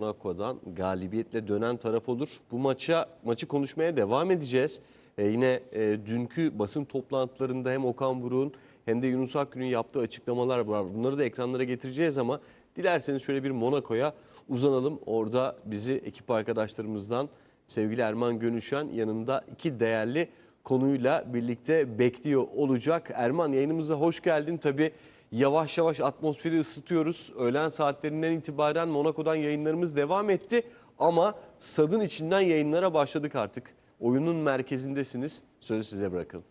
Monaco'dan galibiyetle dönen taraf olur. Bu maça maçı konuşmaya devam edeceğiz. Ee, yine e, dünkü basın toplantılarında hem Okan Buruk'un hem de Yunus Akgün'ün yaptığı açıklamalar var. Bunları da ekranlara getireceğiz ama dilerseniz şöyle bir Monaco'ya uzanalım. Orada bizi ekip arkadaşlarımızdan sevgili Erman Gönüşen yanında iki değerli konuyla birlikte bekliyor olacak. Erman yayınımıza hoş geldin. Tabii yavaş yavaş atmosferi ısıtıyoruz. Öğlen saatlerinden itibaren Monaco'dan yayınlarımız devam etti. Ama stadın içinden yayınlara başladık artık. Oyunun merkezindesiniz. Sözü size bırakalım.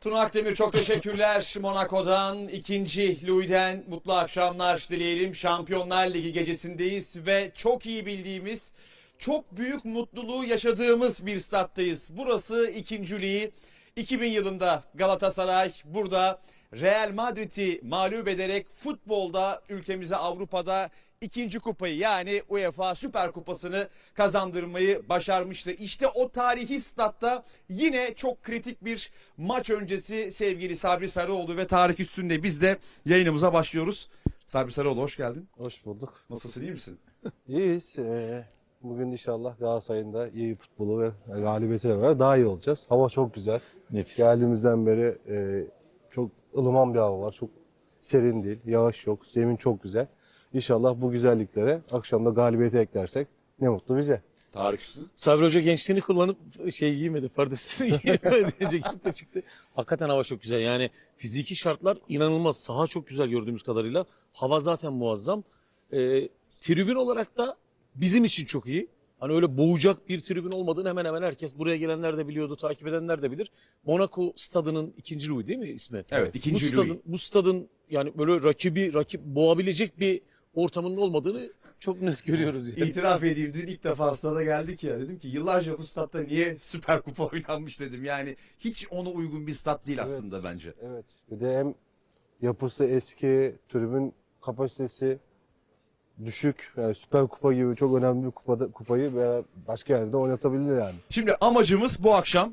Tuna Akdemir çok teşekkürler. Monaco'dan ikinci Louis'den mutlu akşamlar dileyelim. Şampiyonlar Ligi gecesindeyiz ve çok iyi bildiğimiz, çok büyük mutluluğu yaşadığımız bir stattayız. Burası ikinci Ligi. 2000 yılında Galatasaray burada Real Madrid'i mağlup ederek futbolda ülkemize Avrupa'da ikinci kupayı yani UEFA Süper Kupası'nı kazandırmayı başarmıştı. İşte o tarihi statta yine çok kritik bir maç öncesi sevgili Sabri Sarıoğlu ve Tarık Üstün'de biz de yayınımıza başlıyoruz. Sabri Sarıoğlu hoş geldin. Hoş bulduk. Nasılsın iyi misin? İyiyiz. Ee, bugün inşallah Galatasaray'ın da iyi futbolu ve galibiyetiyle beraber daha iyi olacağız. Hava çok güzel. Nefis. Geldiğimizden beri e, çok ılıman bir hava var. Çok serin değil, yağış yok, zemin çok güzel. İnşallah bu güzelliklere akşamda galibiyete eklersek ne mutlu bize. Tarık Üstün. Sabri Hoca gençliğini kullanıp şey giymedi, pardesini giymedi. Ceketi çıktı. Hakikaten hava çok güzel. Yani fiziki şartlar inanılmaz. Saha çok güzel gördüğümüz kadarıyla. Hava zaten muazzam. Ee, tribün olarak da bizim için çok iyi. Hani öyle boğacak bir tribün olmadığını hemen hemen herkes buraya gelenler de biliyordu, takip edenler de bilir. Monaco stadının ikinci Louis değil mi ismi? Evet, bu ikinci stadın, Louis. Bu stadın yani böyle rakibi rakip boğabilecek bir ortamının olmadığını çok net görüyoruz. Yani. İtiraf edeyim dün ilk defa stada geldik ya dedim ki yıllarca bu statta niye Süper Kupa oynanmış dedim. Yani hiç ona uygun bir stat değil Evet. aslında bence. Evet. Bir de hem yapısı eski, tribün kapasitesi düşük. Yani Süper Kupa gibi çok önemli bir kupada, kupayı veya başka yerde oynatabilir yani. Şimdi amacımız bu akşam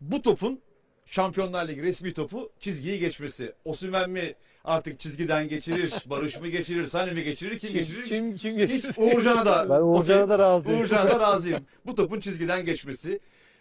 bu topun Şampiyonlar Ligi resmi topu çizgiyi geçmesi. Osimhen mi artık çizgiden geçirir, Barış mı geçirir, Sani mi geçirir, kim, geçirir? Kim kim Hiç geçirir? Uğurcan'a da Ben Uğurcan'a okey. da razıyım. Uğurcan'a da razıyım. Bu topun çizgiden geçmesi.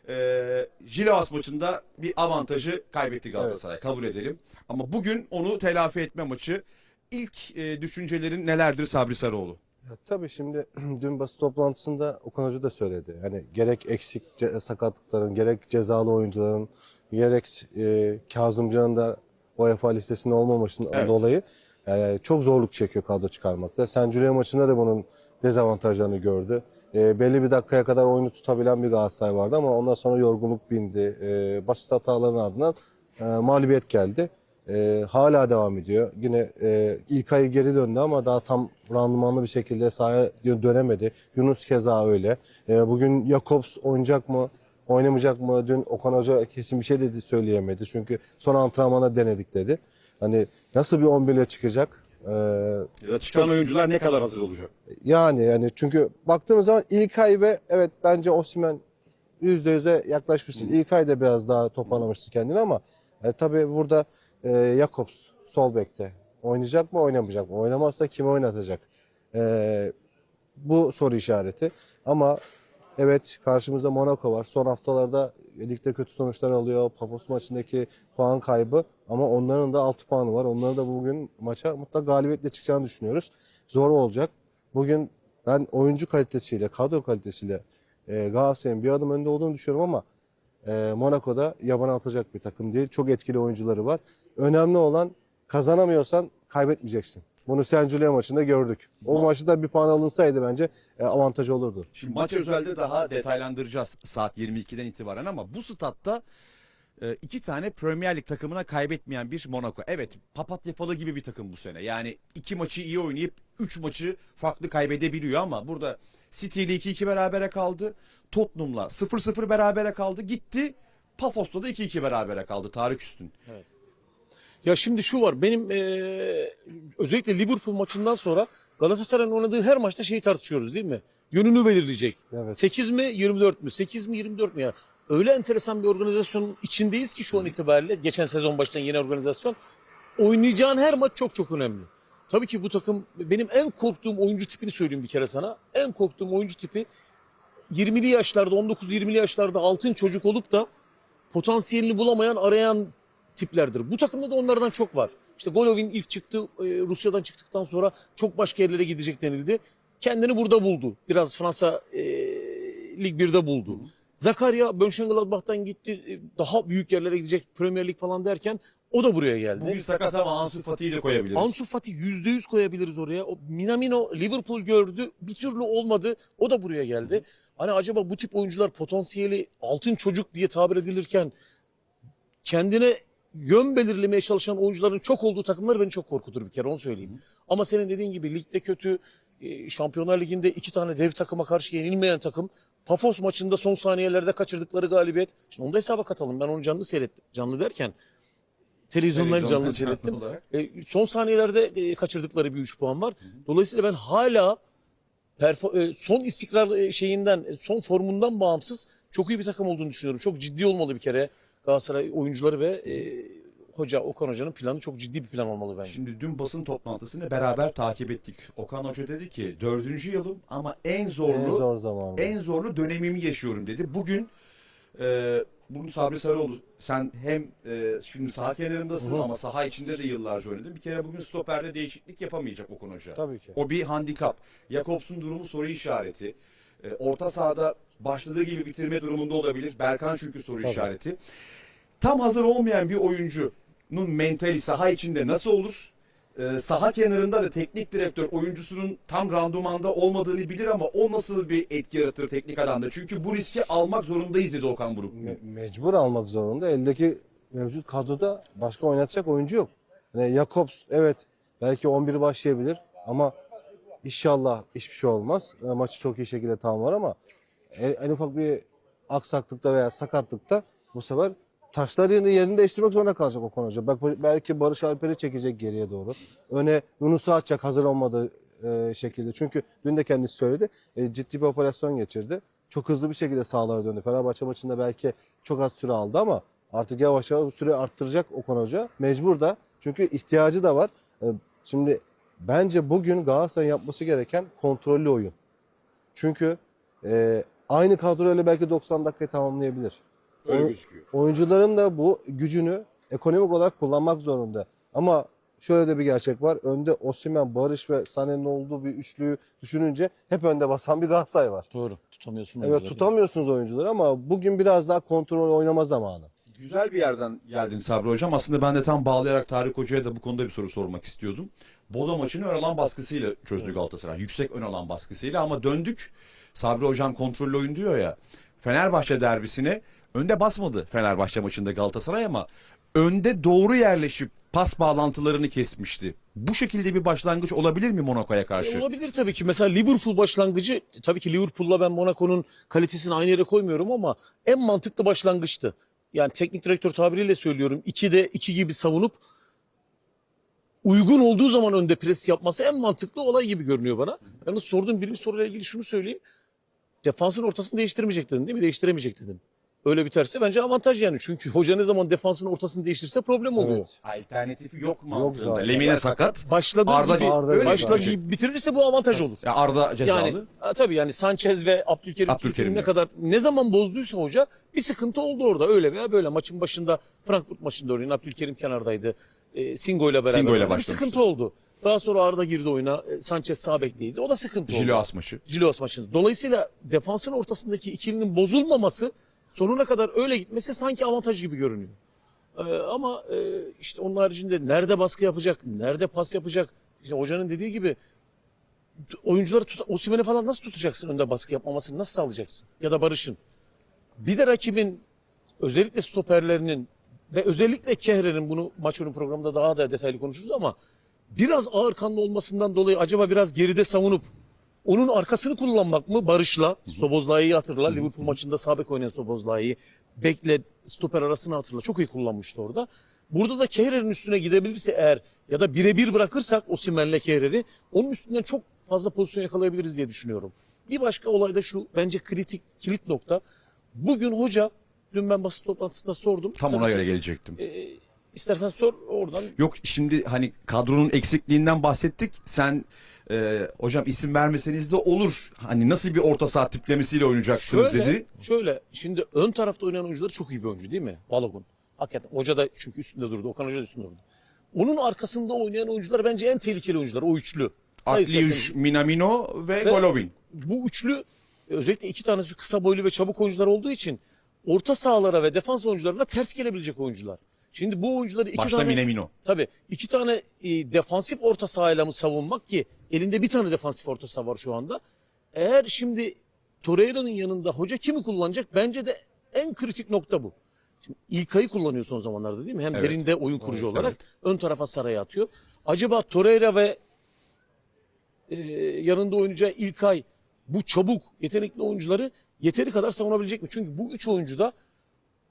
Ee, Jilavas maçında bir avantajı kaybetti Galatasaray. Kabul edelim. Ama bugün onu telafi etme maçı. İlk e, düşüncelerin nelerdir Sabri Sarıoğlu? Ya, tabii şimdi dün basın toplantısında Okan Hoca da söyledi. Hani gerek eksik sakatlıkların, gerek cezalı oyuncuların, gerek e, Kazımcan'ın da UEFA listesinde olmamasından Evet. dolayı e, çok zorluk çekiyor kadro çıkarmakta. Saint maçında da bunun dezavantajlarını gördü. E, belli bir dakikaya kadar oyunu tutabilen bir Galatasaray vardı ama ondan sonra yorgunluk bindi. E, basit hataların ardından e, mağlubiyet geldi. E, hala devam ediyor. Yine e, ilk ayı geri döndü ama daha tam randımanlı bir şekilde sahaya dönemedi. Yunus keza öyle. E, bugün Jakobs oynayacak mı? Oynamayacak mı? Dün Okan Hoca kesin bir şey dedi söyleyemedi. Çünkü son antrenmana denedik dedi. Hani nasıl bir 11 ile çıkacak? E, Ya çıkan oyuncular ne kadar hazır olacak? yani yani çünkü baktığımız zaman ilk ay ve evet bence Osimhen %100'e yaklaşmıştır. İlk ay da biraz daha toparlamıştır kendini ama e, tabii burada e, Jakobs sol bekte oynayacak mı oynamayacak mı? Oynamazsa kimi oynatacak? E, bu soru işareti. Ama evet karşımızda Monaco var. Son haftalarda ligde kötü sonuçlar alıyor. Pafos maçındaki puan kaybı ama onların da 6 puanı var. Onların da bugün maça mutlaka galibiyetle çıkacağını düşünüyoruz. Zor olacak. Bugün ben oyuncu kalitesiyle, kadro kalitesiyle e, Galatasaray'ın bir adım önde olduğunu düşünüyorum ama e, Monaco'da yabana atacak bir takım değil. Çok etkili oyuncuları var. Önemli olan kazanamıyorsan kaybetmeyeceksin. Bunu Giulio maçında gördük. O maçta bir puan alınsaydı bence e, avantajı olurdu. Şimdi maç özelde daha detaylandıracağız saat 22'den itibaren ama bu statta e, iki tane Premier Lig takımına kaybetmeyen bir Monaco. Evet papatya falı gibi bir takım bu sene. Yani iki maçı iyi oynayıp üç maçı farklı kaybedebiliyor ama burada City ile 2-2 berabere kaldı. Tottenham'la 0-0 berabere kaldı. Gitti. Pafos'la da 2-2 berabere kaldı. Tarık Üstün. Ya şimdi şu var benim eee, özellikle Liverpool maçından sonra Galatasaray'ın oynadığı her maçta şeyi tartışıyoruz değil mi? Yönünü belirleyecek. Evet. 8 mi 24 mü? 8 mi 24 mü ya? Öyle enteresan bir organizasyonun içindeyiz ki şu an itibariyle. Geçen sezon başlayan yeni organizasyon. Oynayacağın her maç çok çok önemli. Tabii ki bu takım benim en korktuğum oyuncu tipini söyleyeyim bir kere sana. En korktuğum oyuncu tipi 20'li yaşlarda 19-20'li yaşlarda altın çocuk olup da potansiyelini bulamayan arayan tiplerdir. Bu takımda da onlardan çok var. İşte Golovin ilk çıktı e, Rusya'dan çıktıktan sonra çok başka yerlere gidecek denildi. Kendini burada buldu. Biraz Fransa e, Lig 1'de buldu. Zakaria Mönchengladbach'tan gitti. e, Daha büyük yerlere gidecek Premier Lig falan derken o da buraya geldi. Bugün sakat ama Ansu Fati'yi de koyabiliriz. Ansu Fati %100 koyabiliriz oraya. O Minamino Liverpool gördü. Bir türlü olmadı. O da buraya geldi. Hani acaba bu tip oyuncular potansiyeli altın çocuk diye tabir edilirken kendine yön belirlemeye çalışan oyuncuların çok olduğu takımlar beni çok korkutur bir kere onu söyleyeyim. Ama senin dediğin gibi ligde kötü, e, Şampiyonlar Ligi'nde iki tane dev takıma karşı yenilmeyen takım. Pafos maçında son saniyelerde kaçırdıkları galibiyet. Şimdi onu da hesaba katalım. Ben onu canlı seyrettim. Canlı derken televizyondan canlı seyrettim. E, son saniyelerde e, kaçırdıkları bir 3 puan var. Dolayısıyla ben hala perfo- e, son istikrar e, şeyinden, son formundan bağımsız çok iyi bir takım olduğunu düşünüyorum. Çok ciddi olmalı bir kere Galatasaray oyuncuları ve e, hoca Okan Hoca'nın planı çok ciddi bir plan olmalı bence. Şimdi dün basın toplantısını beraber takip ettik. Okan Hoca dedi ki dördüncü yılım ama en zorlu En zor zamanı. en zorlu dönemimi yaşıyorum dedi. Bugün e, bunu Sabri Sarıoğlu sen hem e, şimdi saha kenarındasın Hı ama saha içinde de yıllarca oynadın. Bir kere bugün stoperde değişiklik yapamayacak Okan Hoca. Tabii ki. O bir handikap. Jakobs'un durumu soru işareti. E, orta sahada başladığı gibi bitirme durumunda olabilir. Berkan çünkü soru Tabii. işareti. Tam hazır olmayan bir oyuncunun mentali saha içinde nasıl olur? E, saha kenarında da teknik direktör oyuncusunun tam randumanda olmadığını bilir ama o nasıl bir etki yaratır teknik adamda? Çünkü bu riski almak zorundayız dedi Okan Buruk. Me- mecbur almak zorunda. Eldeki mevcut kadroda başka oynatacak oyuncu yok. Yani Jakobs evet belki 11 başlayabilir ama inşallah hiçbir şey olmaz. E, Maçı çok iyi şekilde tamamlar ama en, ufak bir aksaklıkta veya sakatlıkta bu sefer taşlar yerini, yerini değiştirmek zorunda kalacak Okan Hoca. Bak belki Barış Alper'i çekecek geriye doğru. Öne Yunus'u atacak hazır olmadığı e, şekilde. Çünkü dün de kendisi söyledi. e, ciddi bir operasyon geçirdi. Çok hızlı bir şekilde sahalara döndü. Fenerbahçe maçında belki çok az süre aldı ama artık yavaş yavaş bu süreyi arttıracak Okan Hoca. Mecbur da. Çünkü ihtiyacı da var. E, şimdi bence bugün Galatasaray'ın yapması gereken kontrollü oyun. Çünkü e, aynı kadroyla belki 90 dakikayı tamamlayabilir. Öyle O- gözüküyor. Oyuncuların da bu gücünü ekonomik olarak kullanmak zorunda. Ama şöyle de bir gerçek var. Önde Osimhen, Barış ve Sané'nin olduğu bir üçlüyü düşününce hep önde basan bir Galatasaray var. Doğru. Tutamıyorsun. Evet oyuncuları. tutamıyorsunuz oyuncuları ama bugün biraz daha kontrol oynama zamanı. Güzel bir yerden geldin Sabri Hocam. Aslında ben de tam bağlayarak Tarık Hoca'ya da bu konuda bir soru sormak istiyordum. Bodo maçını ön alan baskısıyla çözdü Galatasaray. Yüksek ön alan baskısıyla ama döndük. Sabri Hocam kontrollü oyun diyor ya. Fenerbahçe derbisine önde basmadı Fenerbahçe maçında Galatasaray ama önde doğru yerleşip pas bağlantılarını kesmişti. Bu şekilde bir başlangıç olabilir mi Monaco'ya karşı? E, olabilir tabii ki. Mesela Liverpool başlangıcı, tabii ki Liverpool'la ben Monaco'nun kalitesini aynı yere koymuyorum ama en mantıklı başlangıçtı. Yani teknik direktör tabiriyle söylüyorum. 2'de 2 gibi savunup uygun olduğu zaman önde pres yapması en mantıklı olay gibi görünüyor bana. Yalnız sorduğum birinci soruyla ilgili şunu söyleyeyim. Defansın ortasını değiştirmeyecek dedin değil mi? Değiştiremeyecek dedin. Öyle biterse bence avantaj yani. Çünkü hoca ne zaman defansın ortasını değiştirse problem oluyor. Evet. Alternatifi yok Yok zaten. mantığında. Lemine sakat. Başladığı Arda gibi, Arda gibi. başladığı gibi bitirirse bu avantaj olur. Ya Arda cezalı. Yani ha, tabii yani Sanchez ve Abdülkerim, Abdülkerim ikisinin ne de. kadar ne zaman bozduysa hoca bir sıkıntı oldu orada öyle veya böyle maçın başında Frankfurt maçında örneğin Abdülkerim kenardaydı. E, Singo ile beraber Singo ile bir başlamıştı. sıkıntı oldu. Daha sonra Arda girdi oyuna. e, Sanchez sağ bekleydi. O da sıkıntı oldu. Jiloas maçı. Jilos maçında. Dolayısıyla defansın ortasındaki ikilinin bozulmaması sonuna kadar öyle gitmesi sanki avantaj gibi görünüyor. Ee, ama e, işte onun haricinde nerede baskı yapacak, nerede pas yapacak? İşte hocanın dediği gibi oyuncuları tut Osimhen'i falan nasıl tutacaksın önde baskı yapmamasını nasıl sağlayacaksın? Ya da Barış'ın. Bir de rakibin özellikle stoperlerinin ve özellikle Kehre'nin bunu maç önü programında daha da detaylı konuşuruz ama biraz ağır kanlı olmasından dolayı acaba biraz geride savunup onun arkasını kullanmak mı Barış'la? Sobozlay'ı hatırla. Liverpool maçında sağ bek oynayan Sobozlay'ı. Bekle stoper arasını hatırla. Çok iyi kullanmıştı orada. Burada da Kehrer'in üstüne gidebilirse eğer ya da birebir bırakırsak Osimhen'le Kehrer'i onun üstünden çok fazla pozisyon yakalayabiliriz diye düşünüyorum. Bir başka olay da şu bence kritik kilit nokta. Bugün hoca dün ben basın toplantısında sordum. Tam Tabii ona ki, göre gelecektim. e, İstersen sor oradan. Yok şimdi hani kadronun eksikliğinden bahsettik. Sen e, hocam isim vermeseniz de olur. Hani nasıl bir orta saha tiplemesiyle oynayacaksınız Şöyle, dedi. şöyle şimdi ön tarafta oynayan oyuncular çok iyi bir oyuncu değil mi? Balogun. Hakikaten hoca da çünkü üstünde durdu. Okan Hoca da üstünde durdu. Onun arkasında oynayan oyuncular bence en tehlikeli oyuncular. O üçlü. İstersen. Minamino ve, Ve- Golovin. Bu üçlü özellikle iki tanesi kısa boylu ve çabuk oyuncular olduğu için orta sahalara ve defans oyuncularına ters gelebilecek oyuncular. Şimdi bu oyuncuları iki Başta tane Minamino. Tabii iki tane e, defansif orta sahayla mı savunmak ki elinde bir tane defansif orta saha var şu anda. Eğer şimdi Torreira'nın yanında hoca kimi kullanacak? Bence de en kritik nokta bu. Şimdi İlkay'ı kullanıyor son zamanlarda değil mi? Hem Evet. derinde oyun kurucu Evet, olarak ön tarafa Saray'a atıyor. Acaba Torreira ve e, yanında oynayacağı İlkay bu çabuk yetenekli oyuncuları yeteri kadar savunabilecek mi? Çünkü bu üç oyuncu da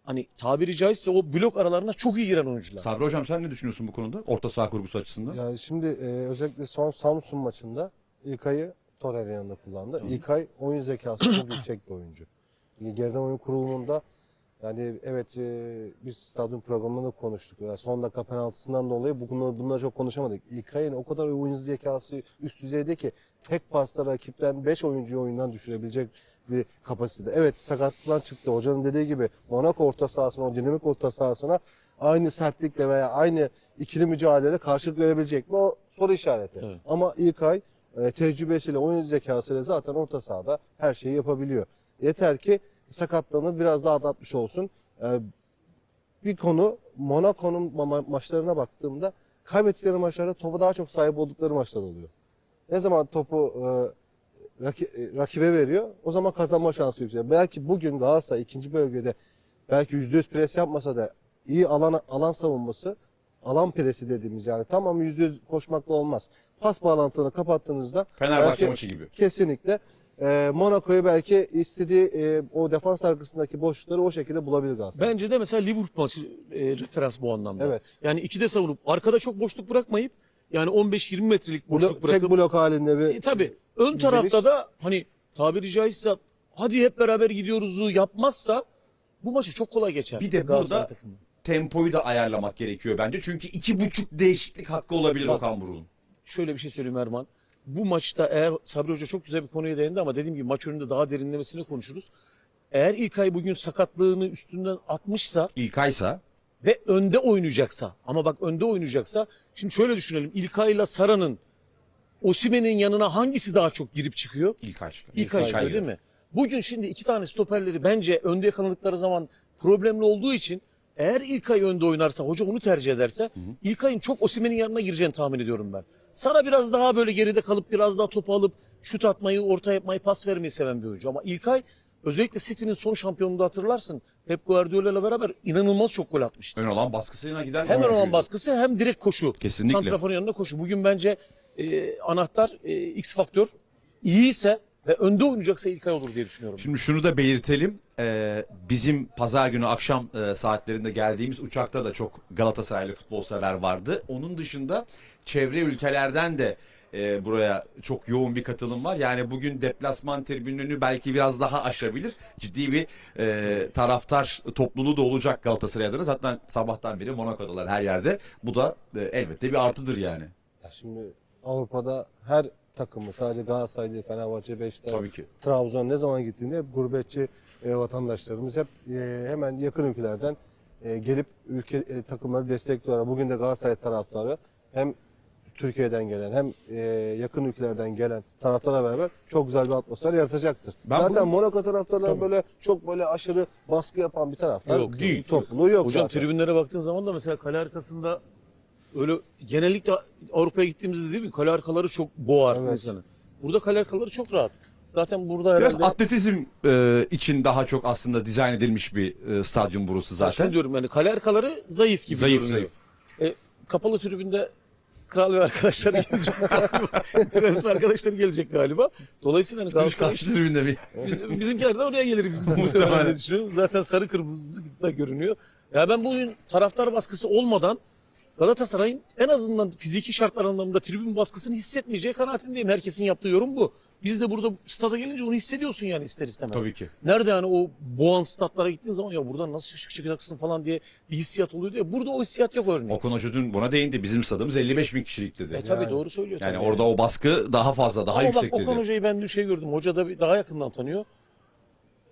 hani tabiri caizse o blok aralarına çok iyi giren oyuncular. Sabri hocam sen ne düşünüyorsun bu konuda? Orta saha kurgusu açısından. Ya şimdi e, özellikle son Samsun maçında İlkay'ı Torreira yanında kullandı. İlkay oyun zekası çok yüksek bir oyuncu. Geriden oyun kurulumunda yani evet e, biz stadyum programında da konuştuk. Yani son dakika penaltısından dolayı bunları, bunları çok konuşamadık. İlkay'ın o kadar oyun zekası üst düzeyde ki tek pasta rakipten 5 oyuncuyu oyundan düşürebilecek bir kapasitede. Evet sakatlıktan çıktı. Hocanın dediği gibi Monaco orta sahasına, o dinamik orta sahasına aynı sertlikle veya aynı ikili mücadele karşılık verebilecek mi? O soru işareti. Evet. Ama İlkay e, tecrübesiyle, oyun zekasıyla zaten orta sahada her şeyi yapabiliyor. Yeter ki sakatlığını biraz daha atlatmış olsun. E, bir konu Monaco'nun ma- maçlarına baktığımda kaybettikleri maçlarda topa daha çok sahip oldukları maçlar oluyor. Ne zaman topu e, rakibe veriyor o zaman kazanma şansı yükseliyor. Belki bugün Galatasaray ikinci bölgede belki %100 pres yapmasa da iyi alan alan savunması alan presi dediğimiz yani tamam %100 koşmakla olmaz. Pas bağlantını kapattığınızda Fenerbahçe maçı gibi. Kesinlikle. E, Monaco'yu belki istediği e, o defans arkasındaki boşlukları o şekilde bulabilir Galatasaray. Bence de mesela Liverpool maçı e, referans bu anlamda. Evet. Yani ikide savunup arkada çok boşluk bırakmayıp yani 15-20 metrelik boşluk Blok- bırakıp tek blok halinde bir E, tabii ön diziliş. tarafta da hani tabiri caizse hadi hep beraber gidiyoruzu yapmazsa bu maçı çok kolay geçer. Bir de burada- takımı. Tempoyu da ayarlamak gerekiyor bence. Çünkü iki buçuk değişiklik hakkı olabilir Bak. Okan Buruk'un. şöyle bir şey söyleyeyim Erman. Bu maçta eğer Sabri Hoca çok güzel bir konuya değindi ama dediğim gibi maç önünde daha derinlemesine konuşuruz. Eğer İlkay bugün sakatlığını üstünden atmışsa İlkay'sa ve önde oynayacaksa ama bak önde oynayacaksa şimdi şöyle düşünelim İlkay'la Sara'nın Osimen'in yanına hangisi daha çok girip çıkıyor? İlkay çıkar. İlkay çıkıyor değil mi? Bugün şimdi iki tane stoperleri bence önde yakaladıkları zaman problemli olduğu için eğer İlkay önde oynarsa hoca onu tercih ederse İlkay'ın çok Osimen'in yanına gireceğini tahmin ediyorum ben. Sara biraz daha böyle geride kalıp biraz daha topu alıp şut atmayı, orta yapmayı, pas vermeyi seven bir oyuncu. Ama İlkay özellikle City'nin son şampiyonluğunda hatırlarsın. Pep Guardiola ile beraber inanılmaz çok gol atmıştı. Ön olan baskısına giden Hem ön olan baskısı hem direkt koşu. Kesinlikle. Santraforun yanında koşu. Bugün bence e, anahtar e, X faktör iyiyse ve önde oynayacaksa İlkay olur diye düşünüyorum. Şimdi şunu da belirtelim. Ee, bizim pazar günü akşam e, saatlerinde geldiğimiz uçakta da çok Galatasaraylı futbol sever vardı. Onun dışında çevre ülkelerden de e, buraya çok yoğun bir katılım var. Yani bugün deplasman tribününü belki biraz daha aşabilir. Ciddi bir e, taraftar topluluğu da olacak Galatasaray adına. Zaten sabahtan beri Monaco'dalar her yerde. Bu da e, elbette bir artıdır yani. Ya şimdi Avrupa'da her takımı sadece Galatasaray değil Fenerbahçe, Beşiktaş, Tabii ki. Trabzon ne zaman gittiğinde hep gurbetçi e, vatandaşlarımız hep e, hemen yakın ülkelerden e, gelip ülke e, takımları destekliyorlar. Bugün de Galatasaray taraftarı hem Türkiye'den gelen hem e, yakın ülkelerden gelen taraftarla beraber çok güzel bir atmosfer yaratacaktır. Ben Zaten bunu- Monaco taraftarları Tabii. böyle çok böyle aşırı baskı yapan bir taraftar Yok, değil. topluluğu yok Hocam zaten. tribünlere baktığın zaman da mesela kale arkasında öyle genellikle Avrupa'ya gittiğimizde değil mi? Kale arkaları çok boğar Evet. insanı. Burada kale arkaları çok rahat. Zaten burada Biraz herhalde atletizm e, için daha çok aslında dizayn edilmiş bir e, stadyum burası zaten. şunu diyorum yani kale arkaları zayıf gibi Zayıf, görünüyor. zayıf. E, kapalı tribünde kral ve arkadaşları gelecek galiba. Prens ve arkadaşları gelecek galiba. Dolayısıyla hani Galatasaray karşı tribünde bir Biz, bizimkiler de oraya gelir muhtemelen diye düşünüyorum. Zaten sarı kırmızı da görünüyor. Ya ben bugün taraftar baskısı olmadan Galatasaray'ın en azından fiziki şartlar anlamında tribün baskısını hissetmeyeceği kanaatindeyim. Herkesin yaptığı yorum bu. Biz de burada stada gelince onu hissediyorsun yani ister istemez. Tabii ki. Nerede yani o boğan statlara gittiğin zaman ya buradan nasıl çık- çıkacaksın falan diye bir hissiyat oluyordu ya. Burada o hissiyat yok örneğin. Okan Hoca dün buna değindi. Bizim stadımız 55 bin kişilik dedi. E tabii Yani. doğru söylüyor. Yani tabii. orada o baskı daha fazla, daha Ama yüksek bak dedi. Okan Hoca'yı ben dün şey gördüm. Hoca da daha yakından tanıyor.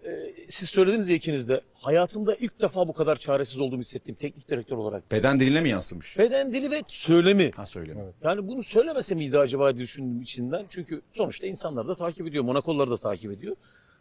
Ee, siz söylediniz ya ikiniz de. Hayatımda ilk defa bu kadar çaresiz olduğumu hissettim teknik direktör olarak. Beden diline mi yansımış? Beden dili ve söylemi. Ha söyle. Yani bunu söylemese miydi acaba diye düşündüm içinden. Çünkü sonuçta insanlar da takip ediyor. Monakolları da takip ediyor.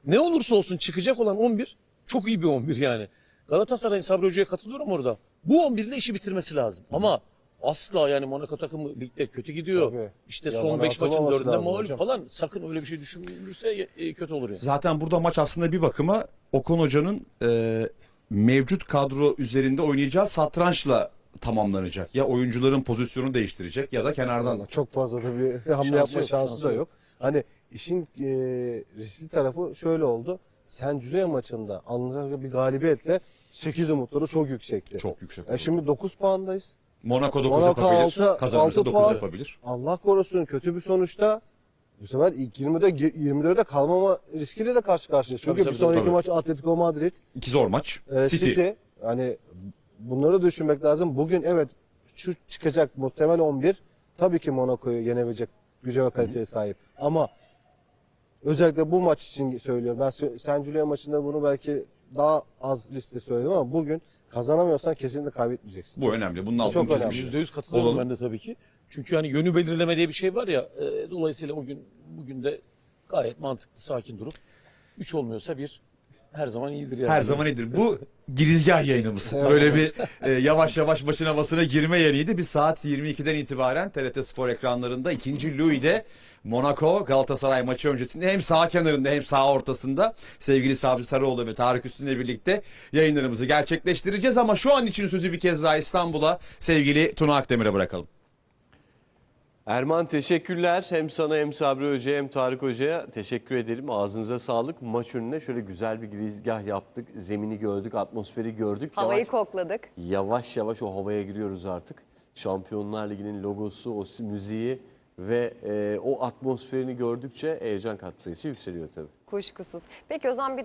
Ne olursa olsun çıkacak olan 11 çok iyi bir 11 yani. Galatasaray'ın Sabri Hoca'ya katılıyorum orada. Bu 11 ile işi bitirmesi lazım. Ama asla yani Monaco takımı ligde kötü gidiyor. Tabii. İşte Ya son bana 5 maçın atılmaması 4'ünde lazım mağlup hocam. falan. Sakın öyle bir şey düşünülürse e, kötü olur yani. Zaten burada maç aslında bir bakıma Okan Hoca'nın e, mevcut kadro üzerinde oynayacağı satrançla tamamlanacak. Ya oyuncuların pozisyonu değiştirecek ya da kenardan. Vallahi çok fazla da bir hamle Şansı yapma yok, şansı şansı da yok. yok. Hani işin e, riskli tarafı şöyle oldu. Sen Cüle maçında alınacak bir galibiyetle 8 umutları çok yüksekti. Çok yüksek. E olur. şimdi 9 puandayız. Monaco 9 Monaco yapabilir. altı- Kazanırsa altı 9 puan. yapabilir. Allah korusun kötü bir sonuçta bu sefer ilk 20'de 24'de kalmama riskiyle de karşı karşıyayız. Çünkü Tabii, bir tabii, sonraki tabii. maç Atletico Madrid, İki zor maç. e, City. City. Hani bunları düşünmek lazım. Bugün evet şu çıkacak muhtemel 11 tabii ki Monaco'yu yenebilecek güce ve kaliteye sahip. Ama özellikle bu maç için söylüyorum. Ben San Giulia maçında bunu belki daha az liste söyledim ama bugün kazanamıyorsan kesinlikle kaybetmeyeceksin. Bu önemli. Bunun Bu altını çok önemli. çizmiş. %100 katılıyorum Olalım. ben de tabii ki. Çünkü hani yönü belirleme diye bir şey var ya. e, dolayısıyla o gün bugün de gayet mantıklı sakin durup 3 olmuyorsa bir her zaman iyidir yani. Her zaman iyidir. Bu girizgah yayınımız. Böyle bir e, yavaş yavaş maçın havasına girme yayınıydı. Bir saat 22'den itibaren TRT Spor ekranlarında ikinci Louis'de Monaco Galatasaray maçı öncesinde hem sağ kenarında hem sağ ortasında sevgili Sabri Sarıoğlu ve Tarık Üstün'le birlikte yayınlarımızı gerçekleştireceğiz. Ama şu an için sözü bir kez daha İstanbul'a sevgili Tuna Akdemir'e bırakalım. Erman teşekkürler. Hem sana hem Sabri Hoca'ya hem Tarık Hoca'ya teşekkür ederim. Ağzınıza sağlık. Maç önüne şöyle güzel bir girizgah yaptık. Zemini gördük, atmosferi gördük. Havayı Yavaş- kokladık. yavaş yavaş o havaya giriyoruz artık. Şampiyonlar Ligi'nin logosu, o müziği ve e, o atmosferini gördükçe heyecan katsayısı yükseliyor tabii. Kuşkusuz. Peki o zaman bir